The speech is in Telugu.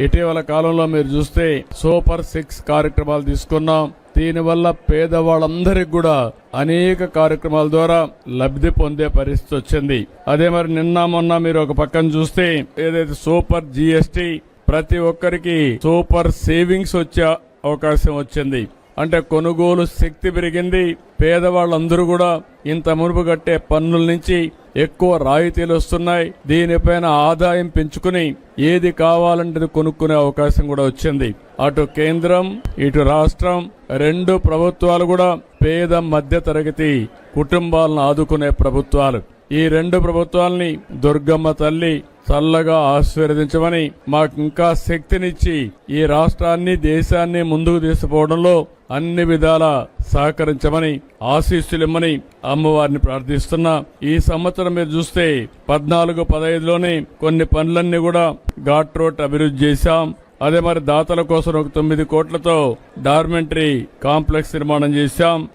ఇటీవల కాలంలో మీరు చూస్తే సూపర్ సిక్స్ కార్యక్రమాలు తీసుకున్నాం. దీనివల్ల పేదవాళ్ళందరికి కూడా అనేక కార్యక్రమాల ద్వారా లబ్ధి పొందే పరిస్థితి వచ్చింది. అదే మరి నిన్న మొన్న మీరు ఒక పక్కన చూస్తే ఏదైతే సూపర్ జిఎస్టి ప్రతి ఒక్కరికి సూపర్ సేవింగ్స్ వచ్చే అవకాశం వచ్చింది. అంటే కొనుగోలు శక్తి పెరిగింది. పేదవాళ్ళందరూ కూడా ఇంత మునుపు కట్టే పన్నుల నుంచి ఎక్కువ రాయితీలు వస్తున్నాయి. దీనిపైన ఆదాయం పెంచుకుని ఏది కావాలంటే కొనుక్కునే అవకాశం కూడా వచ్చింది. అటు కేంద్రం ఇటు రాష్ట్రం రెండు ప్రభుత్వాలు కూడా పేద మధ్య తరగతి కుటుంబాలను ఆదుకునే ప్రభుత్వాలు. ఈ రెండు ప్రభుత్వాల్ని దుర్గమ్మ తల్లి చల్లగా ఆశీర్వదించమని మాకు ఇంకా శక్తినిచ్చి ఈ రాష్ట్రాన్ని దేశాన్ని ముందుకు తీసుకుపోవడంలో అన్ని విధాల సహకరించమని ఆశీస్సులిమ్మని అమ్మవారిని ప్రార్థిస్తున్నా. ఈ సంవత్సరం మీరు చూస్తే పద్నాలుగు పదహైదులోనే కొన్ని పనులన్నీ కూడా ఘాట్ రోడ్ అభివృద్ధి చేశాం. అదే మరి దాతల కోసం ఒక తొమ్మిది కోట్లతో డార్మెంటరీ కాంప్లెక్స్ నిర్మాణం చేశాం.